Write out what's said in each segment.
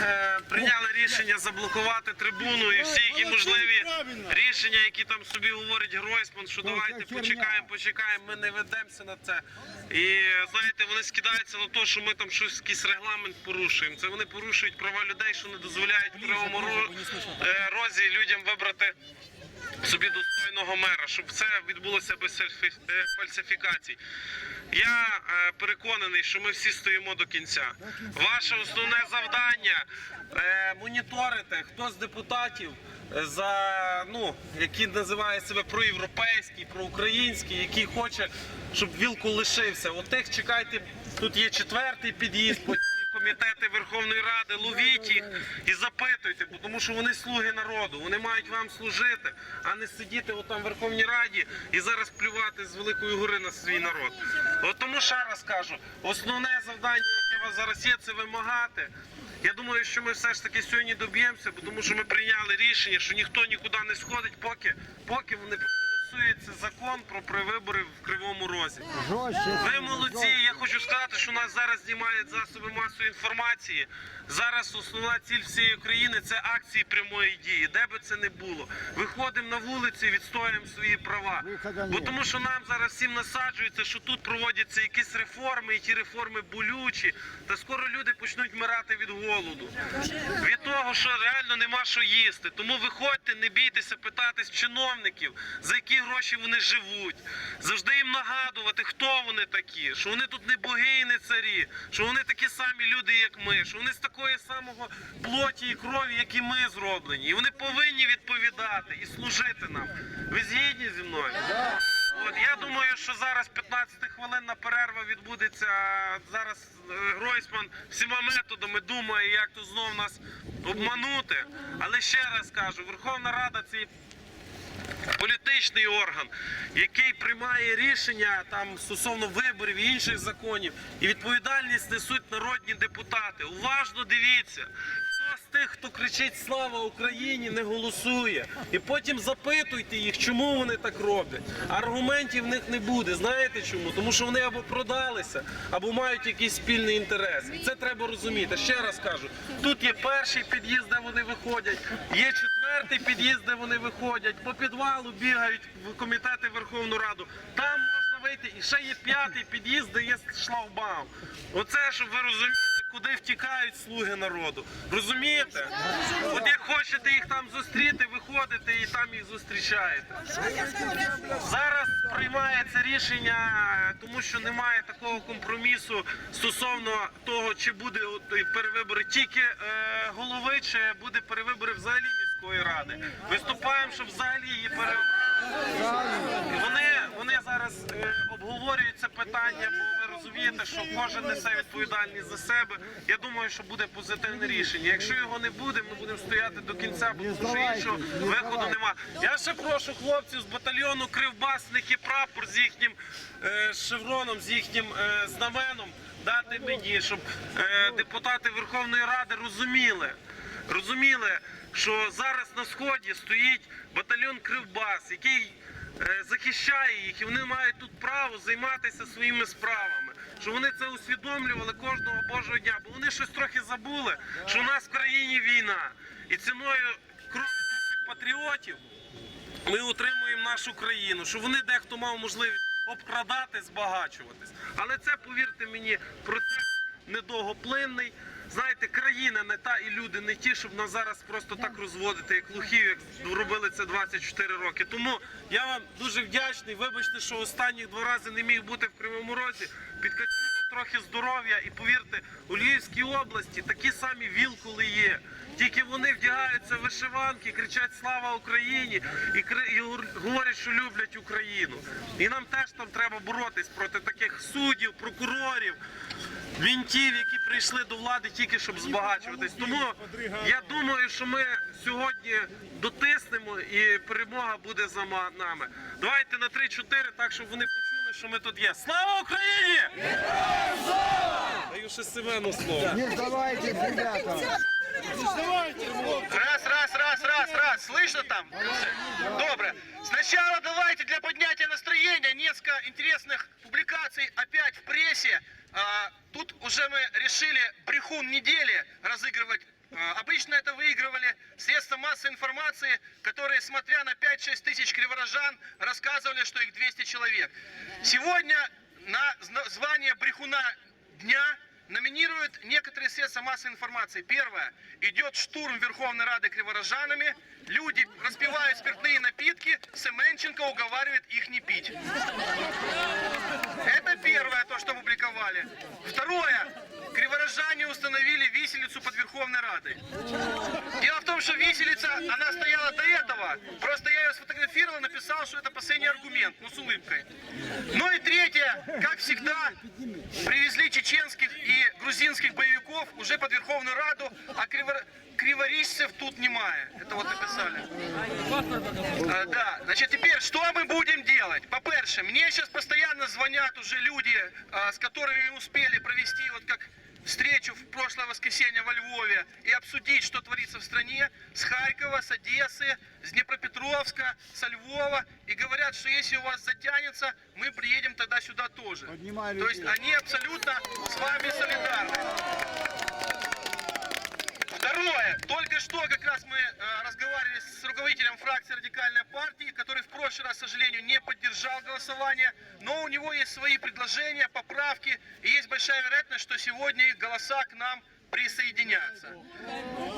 е, прийняли рішення заблокувати трибуну і всі які можливі рішення, які там собі говорить Гройсман, що давайте почекаємо, почекаємо, ми не ведемося на це. І знаєте, вони скидаються на те, що ми там щось якийсь регламент порушуємо. Це вони порушують права людей, що не дозволяють в кривому е, розі людям вибрати собі достойного мера, щоб це відбулося без е, фальсифікацій. Я е, переконаний, що ми всі стоїмо до кінця. Ваше основне завдання е, моніторити, хто з депутатів е, за ну які називає себе проєвропейський, проукраїнський, який хоче, щоб вілку лишився. От тих чекайте, тут є четвертий під'їзд. Комітети Верховної Ради, ловіть їх і запитуйте, бо тому що вони слуги народу. Вони мають вам служити, а не сидіти отам в Верховній Раді і зараз плювати з великої гори на свій народ. От тому ще раз кажу, основне завдання, яке у вас зараз є, це вимагати. Я думаю, що ми все ж таки сьогодні доб'ємося, тому що ми прийняли рішення, що ніхто нікуди не сходить, поки, поки вони проголосується закон про привибори в Кривому Розі. Ви молодці. Я хочу сказати, що нас зараз знімають засоби масової інформації. Зараз основна ціль всієї країни це акції прямої дії, де би це не було. Виходимо на вулиці, відстоюємо свої права. Бо тому, що нам зараз всім насаджується, що тут проводяться якісь реформи, і ті реформи болючі. Та скоро люди почнуть вмирати від голоду. Від того, що реально нема що їсти. Тому виходьте, не бійтеся питатись чиновників, за які гроші вони живуть. Завжди їм нагадувати, хто вони такі, що вони тут не боги і не царі, що вони такі самі люди, як ми, що вони з такої самого плоті і крові, як і ми зроблені. І вони повинні відповідати і служити нам. Ви згідні зі мною? От я думаю, що зараз 15 хвилинна перерва відбудеться. Зараз е, Гройсман всіма методами думає, як тут знов нас обманути. Але ще раз кажу, Верховна Рада є політичний орган, який приймає рішення там стосовно виборів і інших законів, і відповідальність несуть народні депутати. Уважно дивіться. Тих, хто кричить Слава Україні, не голосує. І потім запитуйте їх, чому вони так роблять. Аргументів в них не буде. Знаєте чому? Тому що вони або продалися, або мають якийсь спільний інтерес. І це треба розуміти. Ще раз кажу: тут є перший під'їзд, де вони виходять, є четвертий під'їзд, де вони виходять, по підвалу бігають в комітети Верховну Раду. Там можна вийти. І ще є п'ятий під'їзд, де є шлагбаум. Оце, щоб ви розуміли, куди втікають слуги народу. Розумієте? От як хочете їх там зустріти, виходите і там їх зустрічаєте. Зараз приймається рішення, тому що немає такого компромісу стосовно того, чи буде перевибори тільки е, голови, чи буде перевибори взагалі міської ради. Виступаємо, щоб взагалі її. І Вони, вони зараз е, обговорюють це питання, бо ви розумієте, що кожен несе відповідальність за себе. Я думаю, що буде позитивне рішення. Якщо його не буде, ми будемо стояти до кінця, бо тому що іншого виходу нема. Я ще прошу хлопців з батальйону Кривбас, в них є прапор з їхнім е, шевроном, з їхнім е, знаменом. Дати мені, щоб е, депутати Верховної Ради розуміли, розуміли, що зараз на сході стоїть батальйон Кривбас, який захищає їх, і вони мають тут право займатися своїми справами. Що вони це усвідомлювали кожного божого дня, бо вони щось трохи забули, що у нас в країні війна, і ціною крові наших патріотів ми утримуємо нашу країну, що вони дехто мав можливість обкрадати, збагачуватись. Але це, повірте мені, процес недовгоплинний. Знаєте, країна не та і люди не ті, щоб нас зараз просто так розводити, як лухів, як робили це 24 роки. Тому я вам дуже вдячний. Вибачте, що останні два рази не міг бути в Кривому Розі. Підкачало трохи здоров'я, і повірте, у Львівській області такі самі вілкули є. Тільки вони вдягаються в вишиванки, кричать Слава Україні і, і говорять, що люблять Україну. І нам теж там треба боротись проти таких суддів, прокурорів, мінтів, які прийшли до влади тільки щоб збагачуватись. Тому я думаю, що ми сьогодні дотиснемо і перемога буде за нами. Давайте на 3-4, так щоб вони почули, що ми тут є. Слава Україні! Даю ще Семену слово. Не сдавайтесь, ребята. Раз, раз, раз, раз, раз. Слышно там? Добро. Сначала давайте для поднятия настроения несколько интересных публикаций опять уже мы решили брехун недели разыгрывать. А, обычно это выигрывали средства массовой информации, которые, смотря на 5-6 тысяч криворожан, рассказывали, что их 200 человек. Сегодня на звание брехуна дня номинируют некоторые средства массовой информации. Первое. Идет штурм Верховной Рады криворожанами. Люди распивают спиртные напитки. Семенченко уговаривает их не пить. Публиковали. Второе. Криворожане установили виселицу под Верховной Радой. Дело в том, что виселица, она стояла до этого. Просто я ее сфотографировал, написал, что это последний аргумент, ну с улыбкой. Ну и третье, как всегда, привезли чеченских и грузинских боевиков уже под Верховную Раду, а криво- криворижцев тут немає. Это вот написали. А, да, значит, теперь что мы будем делать? По-перше, мне сейчас постоянно звонят уже люди, а, с которыми успели провести вот как встречу в прошлое воскресенье во Львове и обсудить, что творится в стране, с Харькова, с Одессы, с Днепропетровска, со Львова, и говорят, что если у вас затянется, мы приедем тогда сюда тоже. То есть они абсолютно с вами солидарны. Второе. Только что как раз мы э, разговаривали с руководителем фракции радикальной партии, который в прошлый раз, к сожалению, не поддержал голосование, но у него есть свои предложения, поправки, и есть большая вероятность, что сегодня их голоса к нам присоединятся.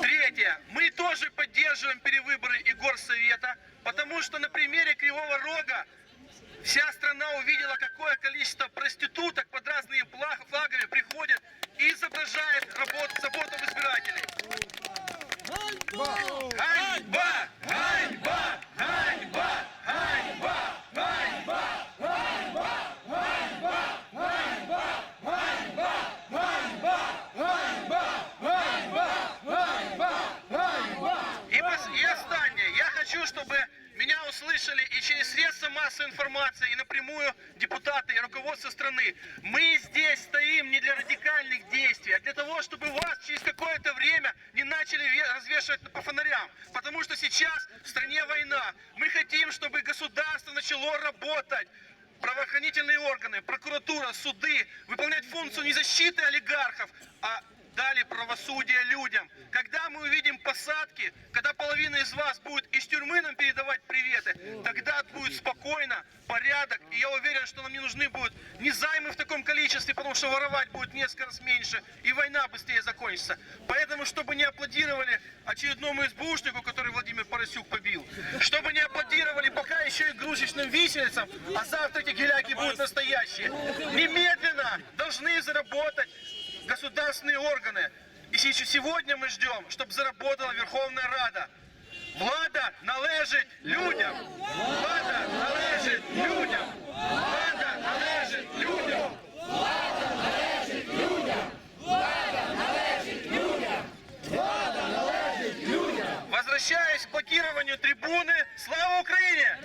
Третье. Мы тоже поддерживаем перевыборы и горсовета, потому что на примере Кривого Рога Вся страна увидела, какое количество проституток под разными флагами приходят и изображает работу, заботу об избирателей. Ганьба! Ганьба! Ганьба! Ганьба! И, пос- и останнее. Я хочу, чтобы меня услышали и через средства массовой информации, и напрямую депутаты и страны. Мы здесь стоим не для радикальных действий, а для того, чтобы вас через какое-то время не начали ве- развешивать по фонарям. Потому что сейчас в стране война. Мы хотим, чтобы государство начало работать. Правоохранительные органы, прокуратура, суды выполнять функцию не защиты олигархов, а дали правосудие людям. Когда мы увидим посадки, когда половина из вас будет из тюрьмы нам передавать приветы, тогда будет спокойно, порядок. И я уверен, что нам не нужны будут не займы в таком количестве, потому что воровать будет несколько раз меньше, и война быстрее закончится. Поэтому, чтобы не аплодировали очередному СБУшнику, который Владимир Поросюк побил, чтобы не аплодировали пока еще игрушечным виселицам, а завтра эти геляки будут настоящие. Немедленно должны заработать государственные органы. И сегодня мы ждем, чтобы заработала Верховная Рада. Влада належить людям! Влада належить людям! Влада належить людям! Возвращаясь к блокированию трибуны, слава Украине!